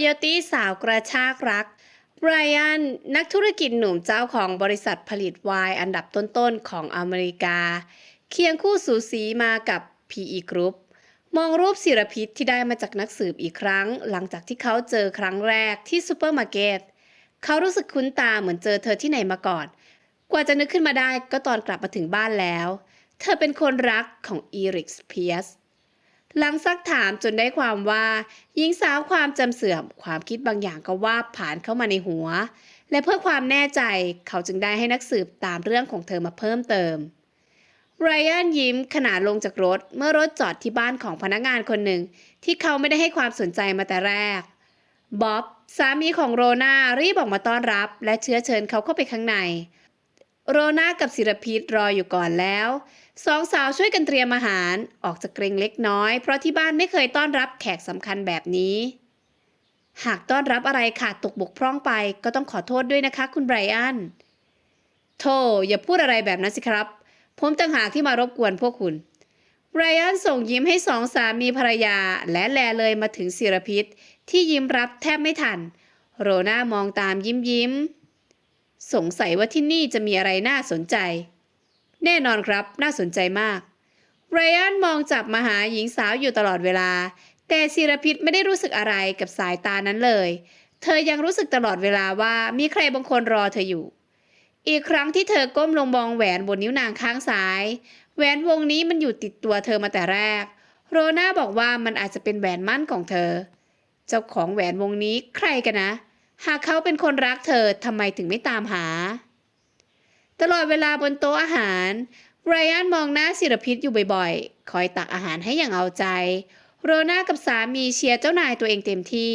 โยตี้สาวกระชากรักไบรอันนักธุรกิจหนุ่มเจ้าของบริษัทผลิตไวน์อันดับต้นๆของอเมริกา เคียงคู่สูสีมากับ PE Group มองรูปศิรพิษที่ได้มาจากนักสืบอีกครั้ง หลังจากที่เขาเจอครั้งแรกที่ซูเปอร์มาร์เก็ตเขารู้สึกคุ้นตาเหมือนเจอเธอที่ไหนมาก่อน กว่าจะนึกขึ้นมาได้ก็ตอนกลับมาถึงบ้านแล้ว เธอเป็นคนรักของอีริกส์เพียส หลังซักถามจนได้ความว่าหญิงสาวความจำเสื่อมความคิดบางอย่างก็ว่าผ่านเข้ามาในหัว และเพื่อความแน่ใจเขาจึงได้ให้นักสืบตามเรื่องของเธอมาเพิ่มเติมไรอันยิ้มขณะลงจากรถเมื่อรถจอดที่บ้านของพนักงานคนหนึ่ง ที่เขาไม่ได้ให้ความสนใจมาแต่แรกบ๊อบสามีของโรนารีบออกมาต้อนรับ และเชื้อเชิญเขาเข้าไปข้างใน โรนากับศิรพิษรออยู่ก่อนแล้ว สองสาวช่วยกันเตรียมอาหารออกจากเกรงเล็กน้อย เพราะที่บ้านไม่เคยต้อนรับแขกสำคัญแบบนี้ หากต้อนรับอะไรขาดตกบกพร่องไป ก็ต้องขอโทษด้วยนะคะ คุณไบรอันโธ่อย่าพูดอะไรแบบนั้นสิครับ ผมต่างหากที่มารบกวนพวกคุณไบรอันส่งยิ้มให้สองสามีภรรยา และแลเลยมาถึงศิรพิษที่ยิ้มรับแทบไม่ทัน โรน่ามองตามยิ้มยิ้ม สงสัยว่าที่นี่จะมีอะไรน่าสนใจ แน่นอนครับน่าสนใจมากไรอันมองจับมาหาหญิงสาวอยู่ตลอดเวลา แต่ศิรพิษไม่ได้รู้สึกอะไรกับสายตานั้นเลย เธอยังรู้สึกตลอดเวลาว่ามีใครบางคนรอเธออยู่ อีกครั้งที่เธอก้มลงมองแหวนบนนิ้วนางข้างซ้าย แหวนวงนี้มันอยู่ติดตัวเธอมาแต่แรก โรน่าบอกว่ามันอาจจะเป็นแหวนมั่นของเธอ เจ้าของแหวนวงนี้ใครกันนะ หากเขาเป็นคนรักเธอทำไมถึงไม่ตามหา ตลอดเวลาบนโต๊ะอาหารไรอันมองหน้าศิรพิษอยู่บ่อยๆ คอยตักอาหารให้อย่างเอาใจ โรน่ากับสามีเชียร์เจ้านายตัวเองเต็มที่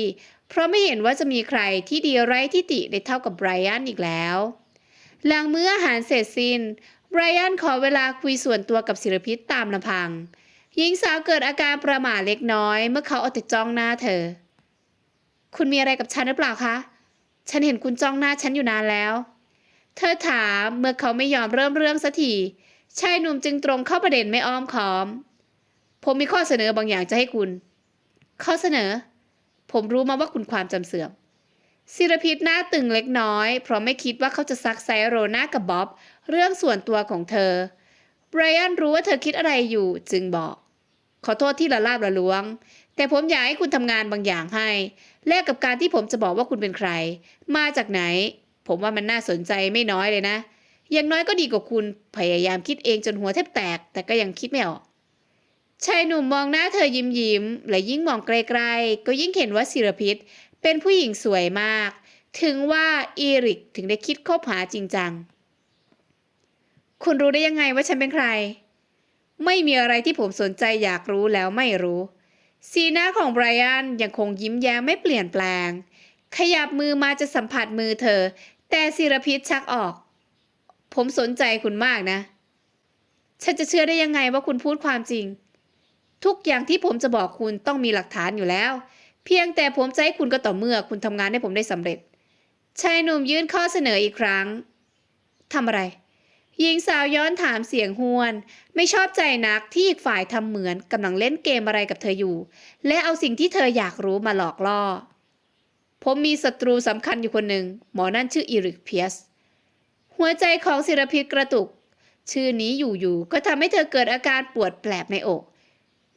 เพราะไม่เห็นว่าจะมีใครที่ดีไร้ที่ติได้เท่ากับไบรอันอีกแล้ว หลังมื้ออาหารเสร็จสิ้นไบรอันขอเวลาคุยส่วนตัวกับศิรพิษตามลำพัง หญิงสาวเกิดอาการประหม่าเล็กน้อย เมื่อเขาเอาแต่จ้องหน้าเธอ คุณมีอะไรกับฉันหรือเปล่าคะ ฉันเห็นคุณจ้องหน้าฉันอยู่นานแล้ว เธอถามเมื่อเขาไม่ยอมเริ่มเรื่องสักทีชายหนุ่มจึงตรงเข้าประเด็นไม่อ้อมค้อม ผมมีข้อเสนอบางอย่างจะให้คุณ ข้อเสนอ ผมรู้มาว่าคุณความจำเสื่อมศิรพิษหน้าตึงเล็กน้อย เพราะไม่คิดว่าเขาจะซักไซโรน่ากับบ๊อบ เรื่องส่วนตัวของเธอไบรอันรู้ว่าเธอคิดอะไรอยู่จึงบอก ขอโทษที่ละลาบละล้วง แต่ผมอยากให้คุณทำงานบางอย่างให้ แลกกับการที่ผมจะบอกว่าคุณเป็นใคร มาจากไหน ผมว่ามันน่าสนใจไม่น้อยเลยนะ อย่างน้อยก็ดีกว่าคุณพยายามคิดเองจนหัวแทบแตก แต่ก็ยังคิดไม่ออก ชายหนุ่มมองหน้าเธอยิ้มยิ้มๆและยิ่งมองไกลๆ ก็ยิ่งเห็นว่าศิรพิษเป็นผู้หญิงสวยมาก ถึงว่าอีริกถึงได้คิดคบหาจริงจัง คุณรู้ได้ยังไงว่าฉันเป็นใคร ไม่มีอะไรที่ผมสนใจอยากรู้แล้วไม่รู้ สีหน้าของไบรอันยังคงยิ้มแย้มไม่เปลี่ยนแปลงขยับมือมาจะสัมผัสมือเธอ แต่ศิรพิษชักออก ผมสนใจคุณมากนะ ฉันจะเชื่อได้ยังไงว่าคุณพูดความจริง ทุกอย่างที่ผมจะบอกคุณต้องมีหลักฐานอยู่แล้ว เพียงแต่ผมจะให้คุณก็ต่อเมื่อคุณทำงานให้ผมได้สำเร็จ ชายหนุ่มยื่นข้อเสนออีกครั้งทำอะไรหญิงสาวย้อนถามเสียงห้วน ไม่ชอบใจนักที่อีกฝ่ายทำเหมือนกำลังเล่นเกมอะไรกับเธออยู่ และเอาสิ่งที่เธออยากรู้มาหลอกล่อ ผมมีศัตรูสำคัญอยู่คนหนึ่ง หมอนั่นชื่ออีริกเพียส หัวใจของศิรพิษกระตุก ชื่อนี้อยู่ๆก็ทำให้เธอเกิดอาการปวดแปลบในอก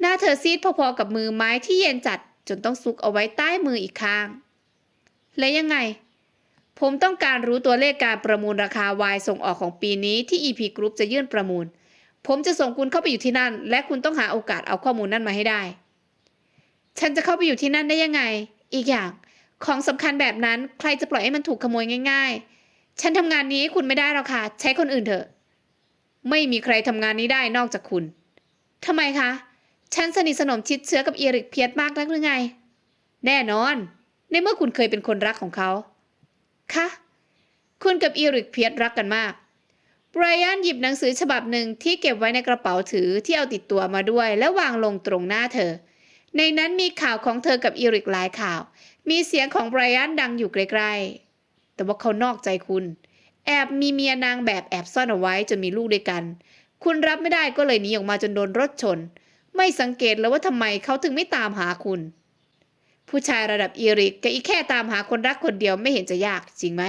หน้าเธอซีดพอๆกับมือไม้ที่เย็นจัดจนต้องซุกเอาไว้ใต้มืออีกข้าง และยังไง ผมต้องการรู้ตัวเลขการประมูลราคาวายส่งออกของปีนี้ที่ EP Group จะยื่นประมูล ผมจะส่งคุณเข้าไปอยู่ที่นั่น และคุณต้องหาโอกาสเอาข้อมูลนั้นมาให้ได้ ฉันจะเข้าไปอยู่ที่นั่นได้ยังไง อีกอย่าง ของสำคัญแบบนั้นใครจะปล่อยให้มันถูกขโมยง่าย ๆ ฉันทำงานนี้ให้คุณไม่ได้หรอกค่ะ ใช้คนอื่นเถอะ ไม่มีใครทำงานนี้ได้นอกจากคุณทำไมคะ ฉันสนิทสนมชิดเชื้อกับเอริกเพียรมากนักหรือไง แน่นอน ในเมื่อคุณเคยเป็นคนรักของเขา คะ คุณกับเอริกเพียรรักกันมากไบรอันหยิบหนังสือฉบับหนึ่งที่เก็บไว้ในกระเป๋าถือที่เอาติดตัวมาด้วย แล้ววางลงตรงหน้าเธอ ในนั้นมีข่าวของเธอกับอีริกหลายข่าว มีเสียงของไบรอันดังอยู่ใกล้ๆแต่ว่าเขานอกใจคุณ แอบมีเมียนางแบบแอบซ่อนเอาไว้จนมีลูกด้วยกัน คุณรับไม่ได้ก็เลยหนีออกมาจนโดนรถชน ไม่สังเกตเลยว่าทำไมเขาถึงไม่ตามหาคุณ ผู้ชายระดับอีริกกับอีแค่ตามหาคนรักคนเดียวไม่เห็นจะยากจริงไหม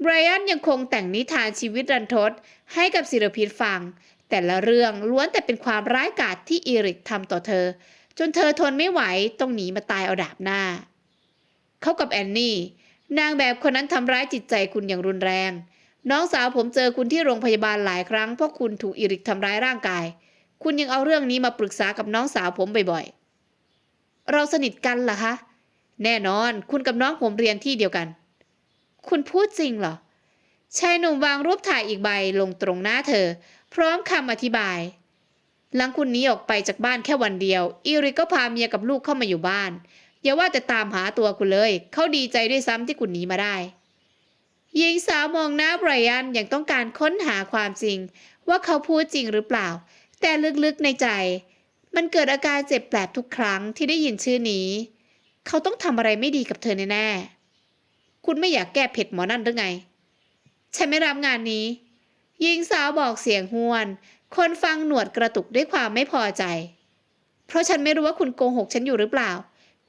ไบรอันยังคงแต่งนิทานชีวิตรันทดให้กับศิลปินฟัง แต่ละเรื่องล้วนแต่เป็นความร้ายกาจที่อีริกทำต่อเธอ จนเธอทนไม่ไหวต้องหนีมาตายเอาดาบหน้า เขากับแอนนี่ นางแบบคนนั้นทำร้ายจิตใจคุณอย่างรุนแรง น้องสาวผมเจอคุณที่โรงพยาบาลหลายครั้งเพราะคุณถูกอีริกทำร้ายร่างกาย คุณยังเอาเรื่องนี้มาปรึกษากับน้องสาวผมบ่อยๆ เราสนิทกันเหรอคะ แน่นอนคุณกับน้องผมเรียนที่เดียวกัน คุณพูดจริงเหรอชายหนุ่มวางรูปถ่ายอีกใบลงตรงหน้าเธอ พร้อมคำอธิบาย หลังคุณหนีออกไปจากบ้านแค่วันเดียวอีริกก็พาเมียกับลูกเข้ามาอยู่บ้าน อย่าว่าแต่ตามหาตัวคุณเลย เขาดีใจด้วยซ้ำที่คุณหนีมาได้หญิงสาวมองหน้าไบรอันอย่างต้องการค้นหาความจริง ว่าเขาพูดจริงหรือเปล่า แต่ลึกๆในใจ มันเกิดอาการเจ็บแปลบทุกครั้งที่ได้ยินชื่อนี้ เขาต้องทำอะไรไม่ดีกับเธอแน่ๆคุณไม่อยากแก้เผ็ดหมอนั่นหรือไงฉันไม่รับงานนี้หญิงสาวบอกเสียงห้วนคนฟังหนวดกระตุกด้วยความไม่พอใจ เพราะฉันไม่รู้ว่าคุณโกหกฉันอยู่หรือเปล่า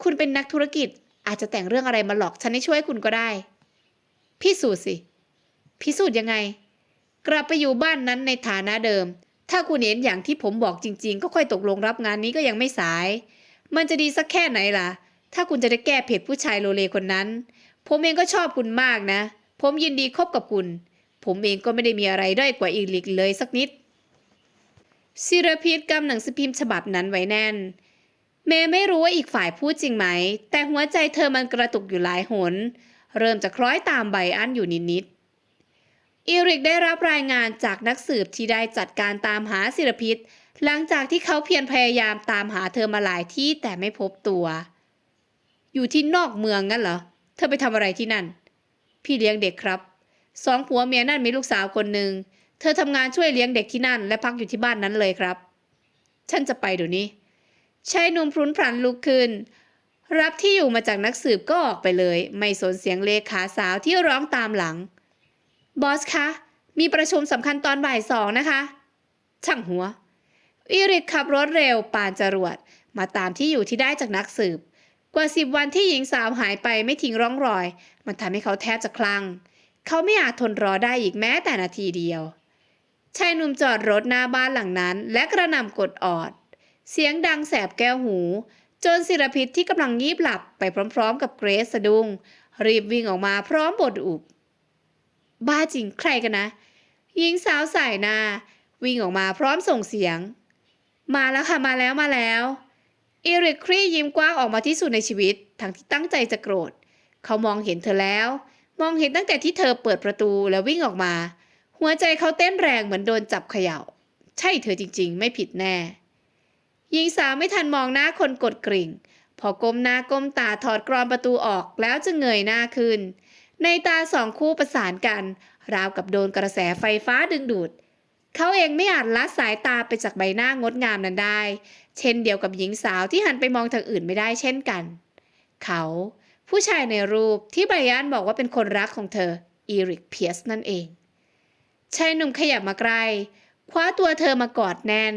คุณเป็นนักธุรกิจอาจจะแต่งเรื่องอะไรมาหลอกฉันให้ช่วยคุณก็ได้ พิสูจน์สิ พิสูจน์ยังไง กลับไปอยู่บ้านนั้นในฐานะเดิม ถ้าคุณเห็นอย่างที่ผมบอกจริง ๆ ก็ค่อยตกลงรับงานนี้ก็ยังไม่สาย มันจะดีสักแค่ไหนล่ะ ถ้าคุณจะได้แก้เผ็ดผู้ชายโลเลคนนั้น ผมเองก็ชอบคุณมากนะ ผมยินดีคบกับคุณ ผมเองก็ไม่ได้มีอะไรด้อยกว่าอีลิกเลยสักนิด ศิรพิษกำหนังสือพิมพ์ฉบับนั้นไว้แน่น เมย์ไม่รู้ว่าอีกฝ่ายพูดจริงไหม แต่หัวใจเธอมันกระตุกอยู่หลายหน เริ่มจะคล้อยตามใบอันอยู่นิดๆอีริกได้รับรายงานจากนักสืบที่ได้จัดการตามหาศิรพิษหลังจากที่เขาเพียรพยายามตามหาเธอมาหลายที่แต่ไม่พบตัว อยู่ที่นอกเมืองงั้นเหรอ เธอไปทำอะไรที่นั่น พี่เลี้ยงเด็กครับ สองผัวเมียนั่นมีลูกสาวคนหนึ่ง เธอทำงานช่วยเลี้ยงเด็กที่นั่น และพักอยู่ที่บ้านนั้นเลยครับ ฉันจะไปเดี๋ยวนี้ชายหนุ่มพรุนพรันลุกขึ้น รับที่อยู่มาจากนักสืบก็ออกไปเลย ไม่สนเสียงเลขาสาวที่ร้องตามหลัง บอสคะ มีประชุมสำคัญตอนบ่ายสองนะคะ ช่างหัว อิริกขับรถเร็วปานจรวด มาตามที่อยู่ที่ได้จากนักสืบ กว่าสิบวันที่หญิงสาวหายไปไม่ทิ้งร่องรอย มันทำให้เขาแทบจะคลั่ง เขาไม่อาจทนรอได้อีกแม้แต่นาทีเดียว ชายหนุ่มจอดรถหน้าบ้านหลังนั้น และกระหน่ำกดออด เสียงดังแสบแก้วหู จนศิรพิษที่กำลังยีบหลับไปพร้อมๆ กับเกรซสะดุ้งรีบวิ่งออกมาพร้อมบดอุบ บ้าจริงใครกันนะหญิงสาวสายหน้าวิ่งออกมาพร้อมส่งเสียง มาแล้วค่ะมาแล้วมาแล้วอีริกครียิ้มกว้างออกมาที่สุดในชีวิต ทั้งที่ตั้งใจจะโกรธ เขามองเห็นเธอแล้ว มองเห็นตั้งแต่ที่เธอเปิดประตูแล้ววิ่งออกมา หัวใจเขาเต้นแรงเหมือนโดนจับเขยา่า ใช่เธอจริงๆ ไม่ผิดแน่ หญิงสาวไม่ทันมองหน้าคนกดกริ่ง พอก้มหน้าก้มตาถอดกรอนประตูออกแล้วจะเงยหน้าขึ้น ในตาสองคู่ประสานกัน ราวกับโดนกระแสไฟฟ้าดึงดูด เขาเองไม่อาจละสายตาไปจากใบหน้างดงามนั้นได้ เช่นเดียวกับหญิงสาวที่หันไปมองทางอื่นไม่ได้เช่นกัน เขา ผู้ชายในรูปที่ไบรอันบอกว่าเป็นคนรักของเธอ อีริกเพียสนั่นเอง ชายหนุ่มขยับมาใกล คว้าตัวเธอมากอดแน่น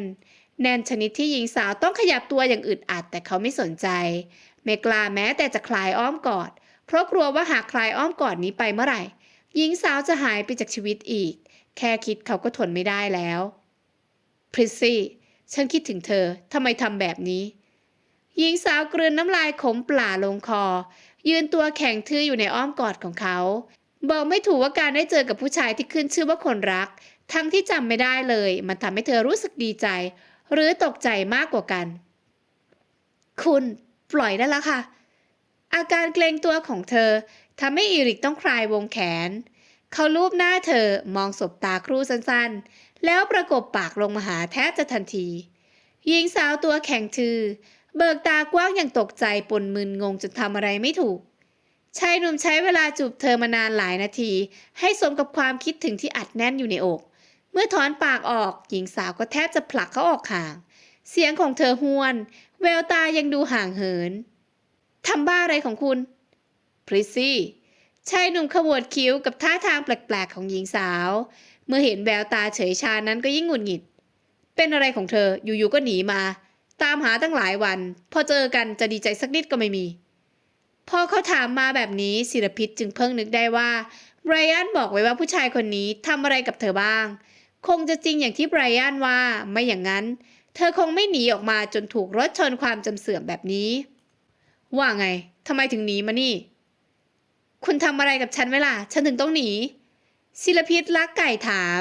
แน่นชนิดที่หญิงสาวต้องขยับตัวอย่างอึดอัดแต่เขาไม่สนใจ ไม่กล้าแม้แต่จะคลายอ้อมกอด เพราะกลัวว่าหากคลายอ้อมกอดนี้ไปเมื่อไหร่ หญิงสาวจะหายไปจากชีวิตอีก แค่คิดเขาก็ทนไม่ได้แล้วพริซซี่ฉันคิดถึงเธอทำไมทำแบบนี้ หญิงสาวกลืนน้ำลายขมปลาลงคอ ยืนตัวแข็งทื่ออยู่ในอ้อมกอดของเขา บอกไม่ถูกว่าการได้เจอกับผู้ชายที่ขึ้นชื่อว่าคนรัก ทั้งที่จำไม่ได้เลย มันทำให้เธอรู้สึกดีใจ หรือตกใจมากกว่ากัน คุณปล่อยได้แล้วค่ะ อาการเกรงตัวของเธอทำให้อีริกต้องคลายวงแขน เขาลูบหน้าเธอมองสบตาครู่สั้นๆ แล้วประกบปากลงมาหาแทบจะทันที หญิงสาวตัวแข็งทือ เบิกตากว้างอย่างตกใจปนมึนงงจนทำอะไรไม่ถูก ชายหนุ่มใช้เวลาจูบเธอมานานหลายนาที ให้สมกับความคิดถึงที่อัดแน่นอยู่ในอก เมื่อถอนปากออก หญิงสาวก็แทบจะผลักเขาออกห่าง เสียงของเธอห้วน แววตายังดูห่างเหินทำบ้าอะไรของคุณพริซซี่ชายหนุ่มขมวดคิ้วกับท่าทางแปลกๆของหญิงสาว เมื่อเห็นแววตาเฉยชานั้นก็ยิ่งหงุดหงิด เป็นอะไรของเธออยู่ๆก็หนีมา ตามหาตั้งหลายวัน พอเจอกันจะดีใจสักนิดก็ไม่มี พอเขาถามมาแบบนี้ศิรพิษจึงเพิ่งนึกได้ว่าไบรอันบอกไว้ว่าผู้ชายคนนี้ทำอะไรกับเธอบ้าง คงจะจริงอย่างที่ไบรอันว่าไม่อย่างนั้น เธอคงไม่หนีออกมาจนถูกรถชนความจำเสื่อมแบบนี้ ว่าไงทำไมถึงหนีมานี่ คุณทำอะไรกับฉันเวล่ะฉันถึงต้องหนีศิลพิษลักไก่ถาม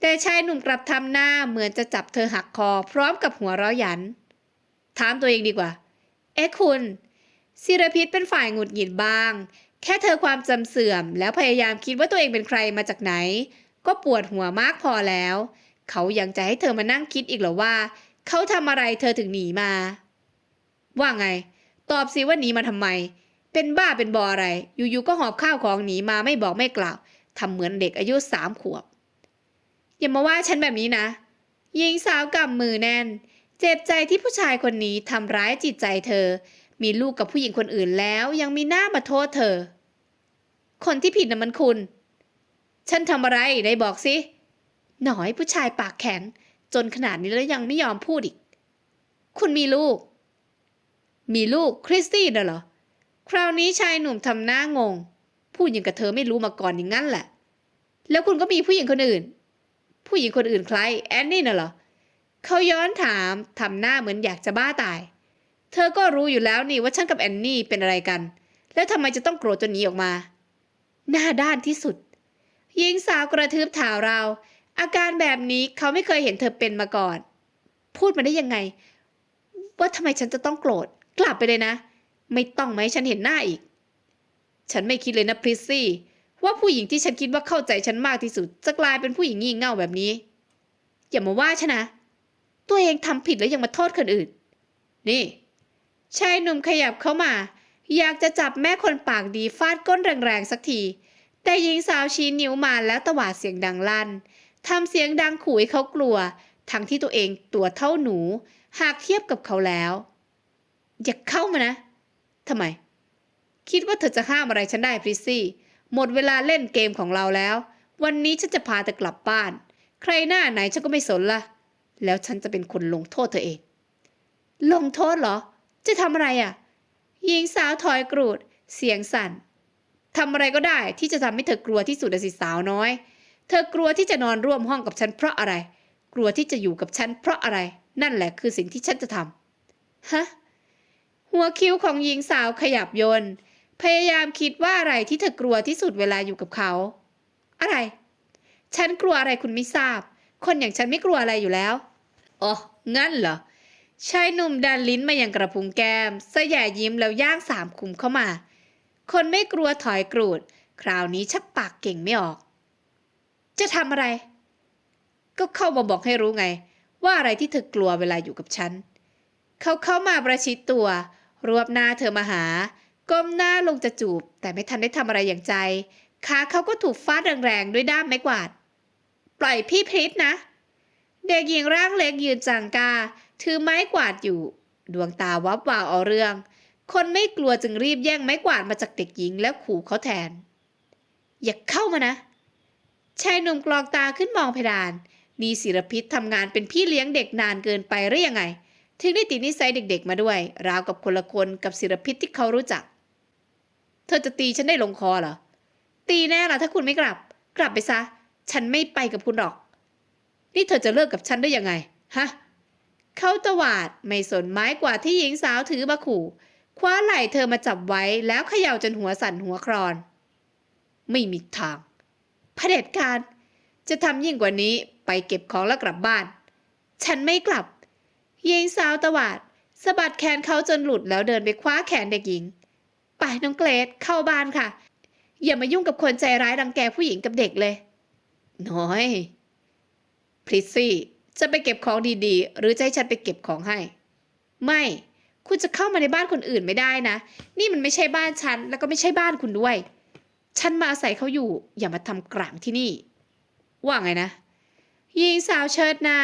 แต่ชายหนุ่มกลับทำหน้าเหมือนจะจับเธอหักคอ พร้อมกับหัวเราะหยัน ถามตัวเองดีกว่า เอ๊ะคุณ ศิรพิษเป็นฝ่ายหงุดหงิดบ้าง แค่เธอความจำเสื่อม แล้วพยายามคิดว่าตัวเองเป็นใครมาจากไหน ก็ปวดหัวมากพอแล้ว เขายังจะให้เธอมานั่งคิดอีกเหรอว่า เขาทำอะไรเธอถึงหนีมา ว่าไง ตอบสิว่าหนีมาทำไม เป็นบ้าเป็นบออะไร อยู่ๆก็หอบข้าวของหนีมาไม่บอกไม่กล่าวทำเหมือนเด็กอายุสามขวบ อย่ามาว่าฉันแบบนี้นะหญิงสาวกำมือแน่น เจ็บใจที่ผู้ชายคนนี้ทำร้ายจิตใจเธอ มีลูกกับผู้หญิงคนอื่นแล้วยังมีหน้ามาโทษเธอ คนที่ผิดน่ะมันคุณ ฉันทำอะไรได้บอกสิ หน่อยผู้ชายปากแข็งจนขนาดนี้แล้วยังไม่ยอมพูดอีก คุณมีลูก มีลูกคริสตี้น่ะเหรอ คราวนี้ชายหนุ่มทำหน้างง พูดอย่างกับเธอไม่รู้มาก่อนอย่างนั้นแหละ แล้วคุณก็มีผู้หญิงคนอื่น ผู้หญิงคนอื่นใครแอนนี่น่ะเหรอ เขาย้อนถามทำหน้าเหมือนอยากจะบ้าตาย เธอก็รู้อยู่แล้วนี่ว่าฉันกับแอนนี่เป็นอะไรกัน แล้วทำไมจะต้องโกรธจนหนีออกมา หน้าด้านที่สุด หญิงสาวกระทืบเท้าเรา อาการแบบนี้เขาไม่เคยเห็นเธอเป็นมาก่อน พูดมาได้ยังไง ว่าทำไมฉันจะต้องโกรธ กลับไปเลยนะ ไม่ต้องไหมให้ฉันเห็นหน้าอีก ฉันไม่คิดเลยนะพริซซี่ว่าผู้หญิงที่ฉันคิดว่าเข้าใจฉันมากที่สุด จะกลายเป็นผู้หญิงงี่เง่าแบบนี้ อย่ามาว่าฉันนะ ตัวเองทำผิดแล้วยังมาโทษคนอื่น นี่ ชายหนุ่มขยับเข้ามา อยากจะจับแม่คนปากดีฟาดก้นแรงๆสักที แต่หญิงสาวชี้นิ้วมาแล้วตวาดเสียงดังลั่นทำเสียงดังขู่ให้เขากลัว ทั้งที่ตัวเองตัวเท่าหนู หากเทียบกับเขาแล้ว อย่าเข้ามานะทำไม คิดว่าเธอจะห้ามอะไรฉันได้พริซซี่ หมดเวลาเล่นเกมของเราแล้ว วันนี้ฉันจะพาเธอกลับบ้าน ใครหน้าไหนฉันก็ไม่สนละแล้วฉันจะเป็นคนลงโทษเธอเอง ลงโทษเหรอ จะทำอะไรอะหญิงสาวถอยกรูด เสียงสั่นทำอะไรก็ได้ที่จะทำให้เธอกลัวที่สุดอะสิสาวน้อย เธอกลัวที่จะนอนร่วมห้องกับฉันเพราะอะไร กลัวที่จะอยู่กับฉันเพราะอะไร นั่นแหละคือสิ่งที่ฉันจะทำฮะหัวคิ้วของหญิงสาวขยับยนพยายามคิดว่าอะไรที่เธอกลัวที่สุดเวลาอยู่กับเขา อะไร ฉันกลัวอะไรคุณไม่ทราบ คนอย่างฉันไม่กลัวอะไรอยู่แล้ว อ๋อ งั้นเหรอ ชายหนุ่มดันลิ้นมาอย่างกระพุ้งแก้มสยายยิ้มแล้วย่างสามคุมเข้ามา คนไม่กลัวถอยกรูด คราวนี้ชักปากเก่งไม่ออก จะทำอะไร ก็เข้ามาบอกให้รู้ไง ว่าอะไรที่เธอกลัวเวลาอยู่กับฉัน เขาเข้ามาประชิดตัว รวบหน้าเธอมาหา ก้มหน้าลงจะจูบ แต่ไม่ทันได้ทำอะไรอย่างใจขาเขาก็ถูกฟาดแรงๆด้วยด้ามไม้กวาด ปล่อยพี่พริษนะ เด็กหญิงร่างเล็กยืนจังกา ถือไม้กวาดอยู่ ดวงตาวับวาวเอาเรื่อง คนไม่กลัวจึงรีบแย่งไม้กวาดมาจากเด็กหญิงแล้วขู่เขาแทน อย่าเข้ามานะ ชายหนุ่มกรอกตาขึ้นมองเพดานนี่ศิรพิษทำงานเป็นพี่เลี้ยงเด็กนานเกินไปหรือยังไง ถึงได้ติดนิสัยเด็ก ๆ มาด้วย ราวกับคนละคนกับศิรพิษที่เขารู้จัก เธอจะตีฉันได้ลงคอเหรอ ตีแน่ล่ะถ้าคุณไม่กลับ กลับไปซะ ฉันไม่ไปกับคุณหรอก นี่เธอจะเลิกกับฉันได้ยังไง ฮะ เขาตวาดไม่สนไม้กว่าที่หญิงสาวถือมาขู่คว้าไหล่เธอมาจับไว้แล้วเขย่าจนหัวสั่นหัวครอน ไม่มีทางเผด็จการ จะทำยิ่งกว่านี้ไปเก็บของแล้วกลับบ้าน ฉันไม่กลับหญิงสาวตวาดสะบัดแขนเขาจนหลุดแล้วเดินไปคว้าแขนเด็กหญิง ไปน้องเกรดเข้าบ้านค่ะ อย่ามายุ่งกับคนใจร้ายรังแกผู้หญิงกับเด็กเลย น้อยพริซซี่ จะไปเก็บของดีๆ หรือจะให้ฉันไปเก็บของให้ ไม่ คุณจะเข้ามาในบ้านคนอื่นไม่ได้นะ นี่มันไม่ใช่บ้านฉัน แล้วก็ไม่ใช่บ้านคุณด้วย ฉันมาอาศัยเขาอยู่ อย่ามาทำกลางที่นี่ ว่าไงนะหญิงสาวเชิดหน้า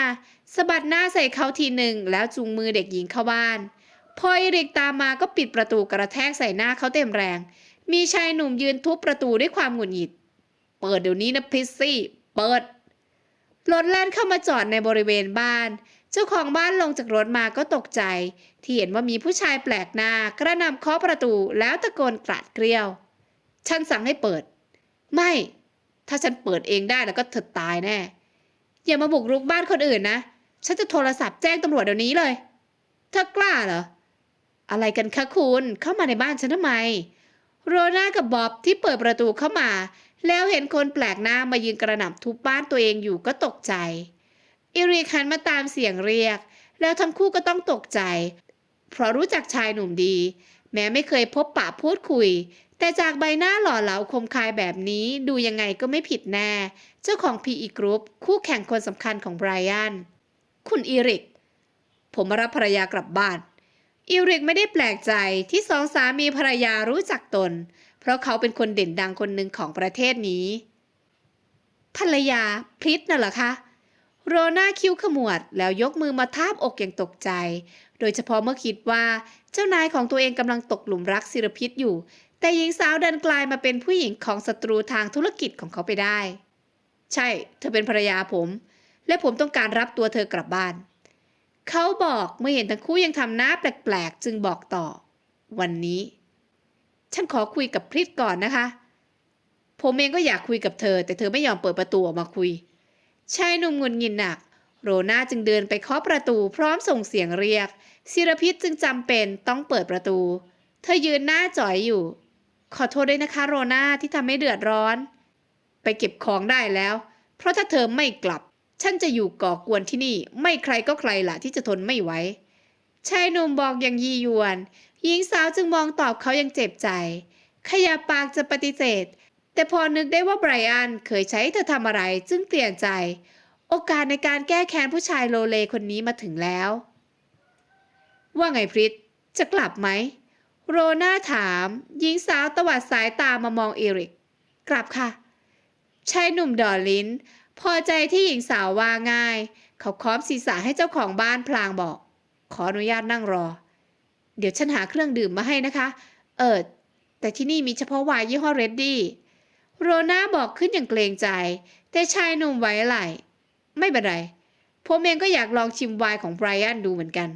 สะบัดหน้าใส่เขาทีหนึ่งแล้วจูงมือเด็กหญิงเข้าบ้าน พออีริกตามมาก็ปิดประตูกระแทกใส่หน้าเขาเต็มแรง มีชายหนุ่มยืนทุบประตูด้วยความหงุดหงิด เปิดเดี๋ยวนี้นะพิซซี่ เปิด รถแล่นเข้ามาจอดในบริเวณบ้าน เจ้าของบ้านลงจากรถมาก็ตกใจ ที่เห็นว่ามีผู้ชายแปลกหน้ากระนำเคาะประตูแล้วตะโกนกราดเกลียว ฉันสั่งให้เปิด ไม่ ถ้าฉันเปิดเองได้แล้วก็เธอตายแน่ อย่ามาบุกรุกบ้านคนอื่นนะ ฉันจะโทรศัพท์แจ้งตำรวจเดี๋ยวนี้เลย เธอกล้าเหรอ อะไรกันคะคุณ เข้ามาในบ้านฉันทำไม โรน่ากับบ๊อบที่เปิดประตูเข้ามา แล้วเห็นคนแปลกหน้ามายืนกระหน่ำทุบบ้านตัวเองอยู่ก็ตกใจ อิริกหันมาตามเสียงเรียก แล้วทั้งคู่ก็ต้องตกใจ เพราะรู้จักชายหนุ่มดี แม้ไม่เคยพบปะพูดคุย แต่จากใบหน้าหล่อเหลาคมคายแบบนี้ดูยังไงก็ไม่ผิดแน่ เจ้าของ PE Group คู่แข่งคนสำคัญของไบรอัน คุณอีริก ผมมารับภรรยากลับบ้านอีริกไม่ได้แปลกใจที่สองสามีภรรยารู้จักตน เพราะเขาเป็นคนเด่นดังคนหนึ่งของประเทศนี้ ภรรยาพริตน่ะเหรอคะ โรน่าคิ้วขมวดแล้วยกมือมาทาบอกอย่างตกใจ โดยเฉพาะเมื่อคิดว่าเจ้านายของตัวเองกำลังตกหลุมรักศิรพิษอยู่ แต่หญิงสาวดันกลายมาเป็นผู้หญิงของศัตรูทางธุรกิจของเขาไปได้ ใช่ เธอเป็นภรรยาผม และผมต้องการรับตัวเธอกลับบ้าน เขาบอกเมื่อเห็นทั้งคู่ยังทำหน้าแปลกๆ จึงบอกต่อ วันนี้ ฉันขอคุยกับพริตก่อนนะคะ ผมเองก็อยากคุยกับเธอ แต่เธอไม่ยอมเปิดประตูออกมาคุย ชายหนุ่มงุนงินหนัก โรน่าจึงเดินไปเคาะประตูพร้อมส่งเสียงเรียกศิรพิษจึงจำเป็นต้องเปิดประตู เธอยืนหน้าจ่อยอยู่ ขอโทษด้วยนะคะโรน่าที่ทำให้เดือดร้อน ไปเก็บของได้แล้ว เพราะถ้าเธอไม่กลับ ฉันจะอยู่ก่อกวนที่นี่ ไม่ใครก็ใครล่ะที่จะทนไม่ไหวชายหนุ่มบอกอย่างยียวน หญิงสาวจึงมองตอบเขายังเจ็บใจ ขยับปากจะปฏิเสธ แต่พอนึกได้ว่าไบรอันเคยใช้เธอทำอะไรจึงเปลี่ยนใจ โอกาสในการแก้แค้นผู้ชายโลเลคนนี้มาถึงแล้ว ว่าไงพริตจะกลับไหม โรน่าถาม หญิงสาวตวัดสายตามามองเอริก กลับค่ะชายหนุ่มดอลิ้น พอใจที่หญิงสาวว่าง่าย เขาค้อมศีรษะให้เจ้าของบ้านพลางบอก ขออนุญาตนั่งรอ เดี๋ยวฉันหาเครื่องดื่มมาให้นะคะ เออแต่ที่นี่มีเฉพาะไวน์ยี่ห้อเรดดี้ โรน่าบอกขึ้นอย่างเกรงใจ แต่ชายหนุ่มไว้ไหลไม่เป็นไร ผมเองก็อยากลองชิมไวน์ของไบรอันดูเหมือนกัน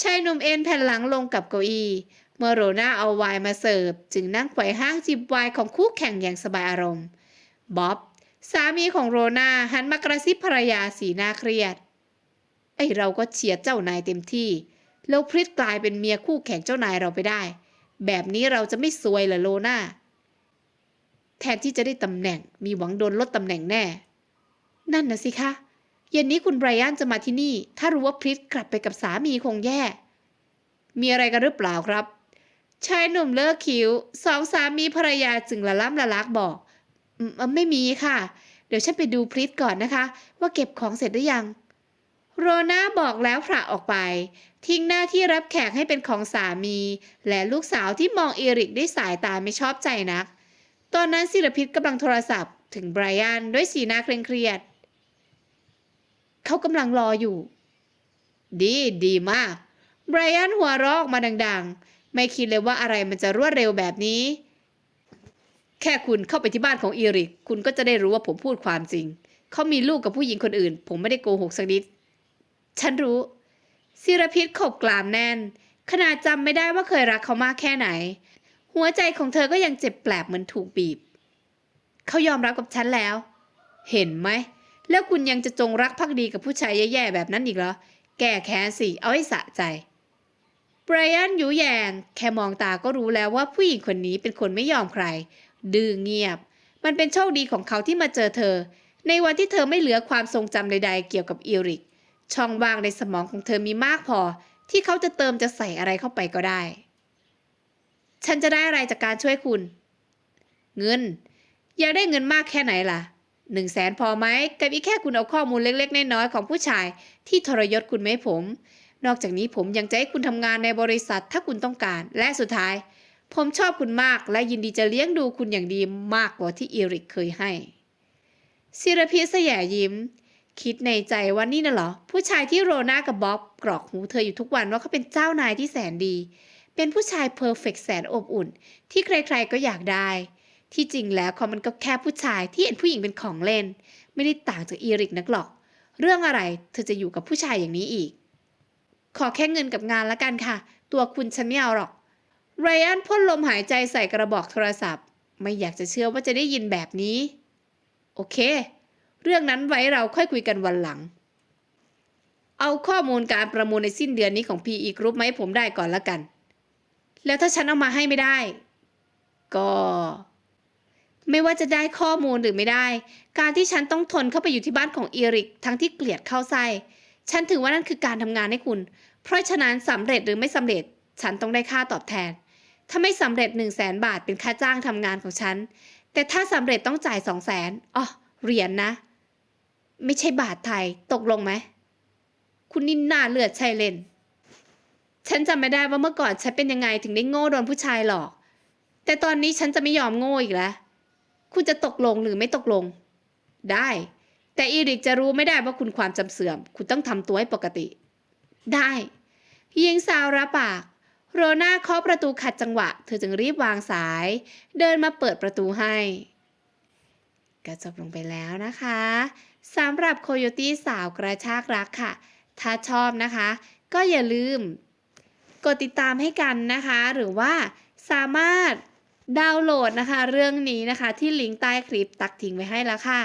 ชายหนุ่มเอนแผ่นหลังลงกับเก้าอี้เมื่อโรน่าเอาไวน์มาเสิร์ฟ จึงนั่งไขว่ห้างจิบไวน์ของคู่แข่งอย่างสบายอารมณ์บ๊อบสามีของโรน่าหันมากระซิบภรรยาสีหน้าเครียด ไอเราก็เชียร์เจ้านายเต็มที่ แล้วพริตกลายเป็นเมียคู่แข่งเจ้านายเราไปได้ แบบนี้เราจะไม่ซวยเหรอโรน่าแทนที่จะได้ตำแหน่งมีหวังโดนลดตำแหน่งแน่ นั่นนะสิคะเย็นนี้คุณไบรอันจะมาที่นี่ ถ้ารู้ว่าพริตกลับไปกับสามีคงแย่ มีอะไรกันหรือเปล่าครับ ชายหนุ่มเลิกคิ้วสองสามีภรรยาจึงละล่ำละลักบอกอไม่มีค่ะ เดี๋ยวฉันไปดูพริตก่อนนะคะ ว่าเก็บของเสร็จหรือยัง โรน่าบอกแล้วผละออกไป ทิ้งหน้าที่รับแขกให้เป็นของสามี และลูกสาวที่มองเอริกด้วยสายตาไม่ชอบใจนัก ตอนนั้นศิลพิษกำลังโทรศัพท์ ถึงไบรอันด้วยสีหน้าเคร่งเครียด เขากำลังรออยู่ ดีดีมาก ไบรอันหัวเราะออกมาดังๆ ไม่คิดเลยว่าอะไรมันจะรวดเร็วแบบนี้ แค่คุณเข้าไปที่บ้านของเอริก คุณก็จะได้รู้ว่าผมพูดความจริง เขามีลูกกับผู้หญิงคนอื่น ผมไม่ได้โกหกสักนิด ฉันรู้ ศิรพิษขบกลามแน่น ขนาดจำไม่ได้ว่าเคยรักเขามากแค่ไหน หัวใจของเธอก็ยังเจ็บแปลบเหมือนถูกบีบ เขายอมรับกับฉันแล้ว เห็นไหม แล้วคุณยังจะจงรักภักดีกับผู้ชายแย่ๆแบบนั้นอีกเหรอ แก้แค้นสิ เอาให้สะใจไบรอันยุแยง แค่มองตาก็รู้แล้วว่าผู้หญิงคนนี้เป็นคนไม่ยอมใคร ดื้อเงียบ มันเป็นโชคดีของเขาที่มาเจอเธอ ในวันที่เธอไม่เหลือความทรงจำใดๆ เกี่ยวกับอีริก ช่องว่างในสมองของเธอมีมากพอ ที่เขาจะเติมจะใส่อะไรเข้าไปก็ได้ ฉันจะได้อะไรจากการช่วยคุณ เงิน อยากได้เงินมากแค่ไหนล่ะหนึ่งแสนพอไหมกับอีกแค่คุณเอาข้อมูลเล็กๆน้อยๆของผู้ชาย ที่ทรยศคุณไหมาให้ผม นอกจากนี้ผมยังจะให้คุณทำงานในบริษัทถ้าคุณต้องการ และสุดท้าย ผมชอบคุณมากและยินดีจะเลี้ยงดูคุณอย่างดีมากกว่าที่อีริกเคยให้ศิรพิษสยายิ้ม คิดในใจว่านี่น่ะเหรอ ผู้ชายที่โรน่ากับบ๊อบกรอกหูเธออยู่ทุกวันว่าเขาเป็นเจ้านายที่แสนดี เป็นผู้ชายเพอร์เฟกต์แสนอบอุ่น ที่ใครๆก็อยากได้ ที่จริงแล้วเขามันก็แค่ผู้ชายที่เห็นผู้หญิงเป็นของเล่น ไม่ได้ต่างจากอีริกนักหรอก เรื่องอะไรเธอจะอยู่กับผู้ชายอย่างนี้อีก ขอแค่เงินกับงานละกันค่ะ ตัวคุณฉันไม่เอาหรอกไรอันพ่นลมหายใจใส่กระบอกโทรศัพท์ ไม่อยากจะเชื่อว่าจะได้ยินแบบนี้ โอเค เรื่องนั้นไว้เราค่อยคุยกันวันหลัง เอาข้อมูลการประมูลในสิ้นเดือนนี้ของ PE Group มาให้ผมได้ก่อนละกัน แล้วถ้าฉันเอามาให้ไม่ได้ ก็ ไม่ว่าจะได้ข้อมูลหรือไม่ได้ การที่ฉันต้องทนเข้าไปอยู่ที่บ้านของอีริก ทั้งที่เกลียดเข้าไส้ฉันถือว่านั่นคือการทำงานให้คุณ เพราะฉะนั้นสำเร็จหรือไม่สำเร็จ ฉันต้องได้ค่าตอบแทน ถ้าไม่สำเร็จ1 0 0 0 0แสนบาทเป็นค่าจ้างทำงานของฉัน แต่ถ้าสำเร็จต้องจ่าย 2 0 0แสนอ๋อเหรียญนะ ไม่ใช่บาทไทยตกลงไหม คุณนินนาเลือดใช่เลนฉันจำไม่ได้ว่าเมื่อก่อนฉันเป็นยังไงถึงได้โง่โดนผู้ชายหลอก แต่ตอนนี้ฉันจะไม่ยอมโง่อีกแล้ว คุณจะตกลงหรือไม่ตกลง ได้ แต่อีริกจะรู้ไม่ได้ว่าคุณความจำเสื่อม คุณต้องทำตัวให้ปกติ ได้หญิงสาวรับปาก โรน่าเคาะประตูขัดจังหวะ เธอจึงรีบวางสาย เดินมาเปิดประตูให้ ก็จบลงไปแล้วนะคะ สำหรับโคโยตี้สาวกระชากรักค่ะ ถ้าชอบนะคะ ก็อย่าลืม กดติดตามให้กันนะคะ หรือว่าสามารถดาวน์โหลดนะคะ เรื่องนี้นะคะที่ลิงก์ใต้คลิปตักทิ้งไว้ให้แล้วค่ะ